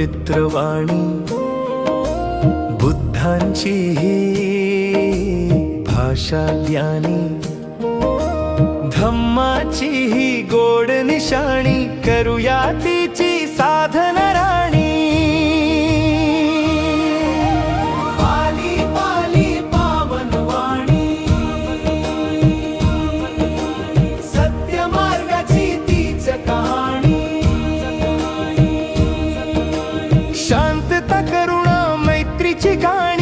पवित्र वाणी बुद्धांची ही भाषा ज्ञानी धम्माची ही गोड निशाणी। करूया ती കാണിക്കും